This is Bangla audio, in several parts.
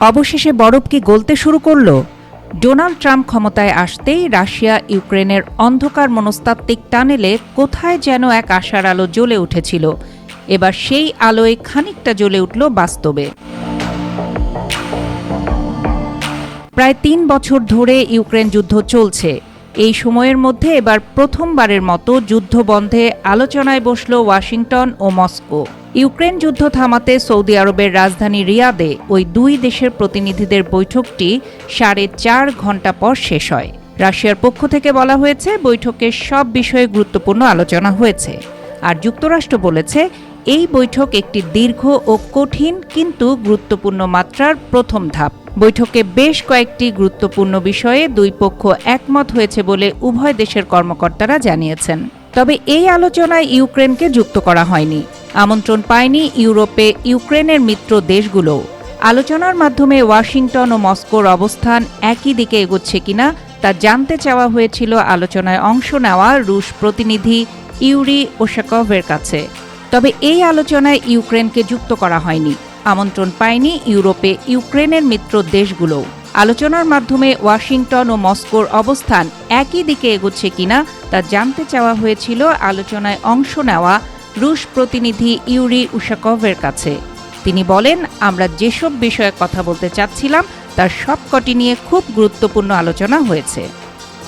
অবশেষে বরফকে গলতে শুরু করল? ডোনাল্ড ট্রাম্প ক্ষমতায় আসতেই রাশিয়া ইউক্রেনের অন্ধকার মনস্তাত্ত্বিক টানেলে কোথায় যেন এক আশার আলো জ্বলে উঠেছিল। এবার সেই আলোয় খানিকটা জ্বলে উঠল বাস্তবে। প্রায় তিন বছর ধরে ইউক্রেন যুদ্ধ চলছে। এই সময়ের মধ্যে এবার প্রথমবারের মতো যুদ্ধ বন্ধে আলোচনায় বসল ওয়াশিংটন ও মস্কো। ইউক্রেন যুদ্ধ থামাতে সৌদি আরবের রাজধানী রিয়াদে ওই দুই দেশের প্রতিনিধিদের বৈঠকটি সাড়ে চার ঘণ্টা পর শেষ হয়। রাশিয়ার পক্ষ থেকে বলা হয়েছে, বৈঠকে সব বিষয়ে গুরুত্বপূর্ণ আলোচনা হয়েছে। আর যুক্তরাষ্ট্র বলেছে, এই বৈঠক একটি দীর্ঘ ও কঠিন কিন্তু গুরুত্বপূর্ণ মাত্রার প্রথম ধাপ। বৈঠকে বেশ কয়েকটি গুরুত্বপূর্ণ বিষয়ে দুই পক্ষ একমত হয়েছে বলে উভয় দেশের কর্মকর্তারা জানিয়েছেন। তবে এই আলোচনায় ইউক্রেনকে যুক্ত করা হয়নি। আমন্ত্রণ পায়নি ইউরোপে ইউক্রেনের মিত্র দেশগুলো আলোচনার মাধ্যমে ওয়াশিংটন ও মস্কোর অবস্থান একই দিকে এগোচ্ছে কিনা তা জানতে চাওয়া হয়েছিল আলোচনায় অংশ নেওয়া রুশ প্রতিনিধি ইউরি ওশাকভের কাছে। তবে এই আলোচনায় ইউক্রেনকে যুক্ত করা হয়নি। আমন্ত্রণ পায়নি ইউরোপে ইউক্রেনের মিত্র দেশগুলো আলোচনার মাধ্যমে ওয়াশিংটন ও মস্কোর অবস্থান একই দিকে এগোচ্ছে কিনা তা জানতে চাওয়া হয়েছিল আলোচনায় অংশ নেওয়া রুশ প্রতিনিধি ইউরি উশাকভের কাছে। তিনি বলেন, আমরা যেসব বিষয়ে কথা বলতে চাচ্ছিলাম, তার সবকটি নিয়ে খুব গুরুত্বপূর্ণ আলোচনা হয়েছে।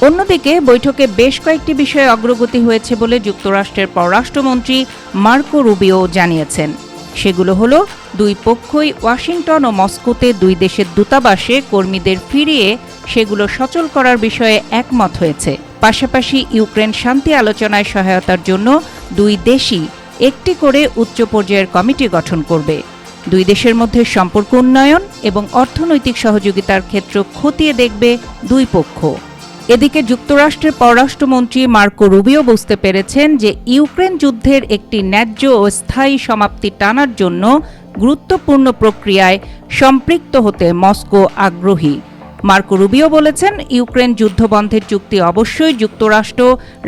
অন্যদিকে, বৈঠকে বেশ কয়েকটি বিষয়ে অগ্রগতি হয়েছে বলে যুক্তরাষ্ট্রের পররাষ্ট্রমন্ত্রী মার্কো রুবিও জানিয়েছেন। সেগুলো হলো দুই পক্ষই ওয়াশিংটন ও মস্কোতে দুই দেশের দূতাবাসে কর্মীদের ফিরিয়ে সেগুলো সচল করার বিষয়ে একমত হয়েছে। পাশাপাশি ইউক্রেন শান্তি আলোচনায় সহায়তার জন্য দুই দেশই একটি করে উচ্চ পর্যায়ের কমিটি গঠন করবে। দুই দেশের মধ্যে সম্পর্ক উন্নয়ন এবং অর্থনৈতিক সহযোগিতার ক্ষেত্র খতিয়ে দেখবে দুই পক্ষ। এদিকে যুক্তরাষ্ট্রের পররাষ্ট্রমন্ত্রী মার্কো রুবিও বুঝতে পেরেছেন যে ইউক্রেন যুদ্ধের একটি ন্যায্য ও স্থায়ী সমাপ্তি টানার জন্য গুরুত্বপূর্ণ প্রক্রিয়ায় সম্পৃক্ত হতে মস্কো আগ্রহী। মার্কো রুবিও বলেছেন, ইউক্রেন যুদ্ধবন্ধের চুক্তি অবশ্যই যুক্তরাষ্ট্র,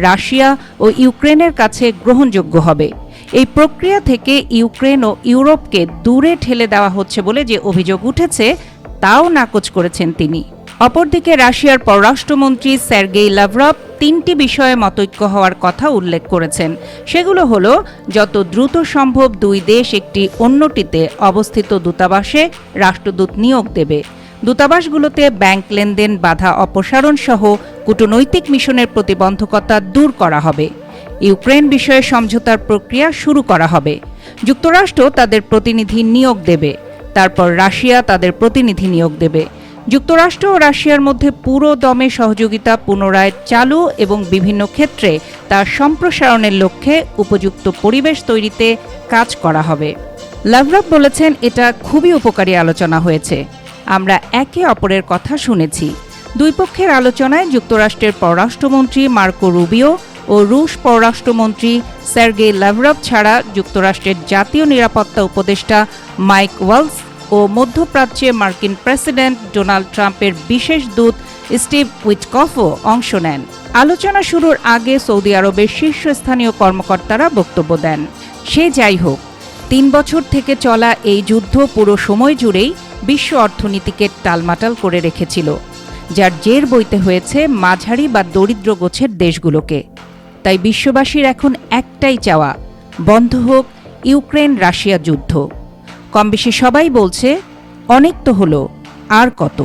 রাশিয়া ও ইউক্রেনের কাছে গ্রহণযোগ্য হবে। এই প্রক্রিয়া থেকে ইউক্রেন ও ইউরোপকে দূরে ঠেলে দেওয়া হচ্ছে বলে যে অভিযোগ উঠেছে, তাও নাকচ করেছেন তিনি। অপরদিকে রাশিয়ার পররাষ্ট্রমন্ত্রী স্যার্গেই লাভরভ তিনটি বিষয়ে মতৈক্য হওয়ার কথা উল্লেখ করেছেন। সেগুলো হলো, যত দ্রুত সম্ভব দুই দেশ একটি অন্যটিতে অবস্থিত দূতাবাসে রাষ্ট্রদূত নিয়োগ দেবে। দূতাবাসগুলোতে ব্যাংক লেনদেন, বাধা অপসারণ সহ কূটনৈতিক মিশনের প্রতিবন্ধকতা দূর করা হবে। ইউক্রেন বিষয়ে সমঝোতার প্রক্রিয়া শুরু করা হবে। যুক্তরাষ্ট্র তাদের প্রতিনিধি নিয়োগ দেবে। তারপর রাশিয়া তাদের প্রতিনিধি নিয়োগ দেবে। যুক্তরাষ্ট্র ও রাশিয়ার মধ্যে পুরো দমে সহযোগিতা পুনরায় চালু এবং বিভিন্ন ক্ষেত্রে তার সম্প্রসারণের লক্ষ্যে উপযুক্ত পরিবেশ তৈরিতে কাজ করা হবে। লাভরভ বলেছেন, এটা খুবই উপকারী আলোচনা হয়েছে। আমরা একে অপরের কথা শুনেছি। দুই পক্ষের আলোচনায় যুক্তরাষ্ট্রের পররাষ্ট্রমন্ত্রী মার্কো রুবিও ও রুশ পররাষ্ট্রমন্ত্রী স্যার্গে লাভরভ ছাড়া যুক্তরাষ্ট্রের জাতীয় নিরাপত্তা উপদেষ্টা মাইক ওয়ালস ও মধ্যপ্রাচ্যে মার্কিন প্রেসিডেন্ট ডোনাল্ড ট্রাম্পের বিশেষ দূত স্টিভ উইটকফও অংশ নেন। আলোচনা শুরুর আগে সৌদি আরবের শীর্ষস্থানীয় কর্মকর্তারা বক্তব্য দেন। সে যাই হোক, তিন বছর থেকে চলা এই যুদ্ধ পুরো সময় জুড়েই বিশ্ব অর্থনীতিকে টালমাটাল করে রেখেছিল, যার জের বইতে হয়েছে মাঝারি বা দরিদ্র গোছের দেশগুলোকে। তাই বিশ্ববাসীর এখন একটাই চাওয়া, বন্ধ হোক ইউক্রেন রাশিয়া যুদ্ধ। কমবেশি সবাই বলছে অনেক তো হলো আর কত?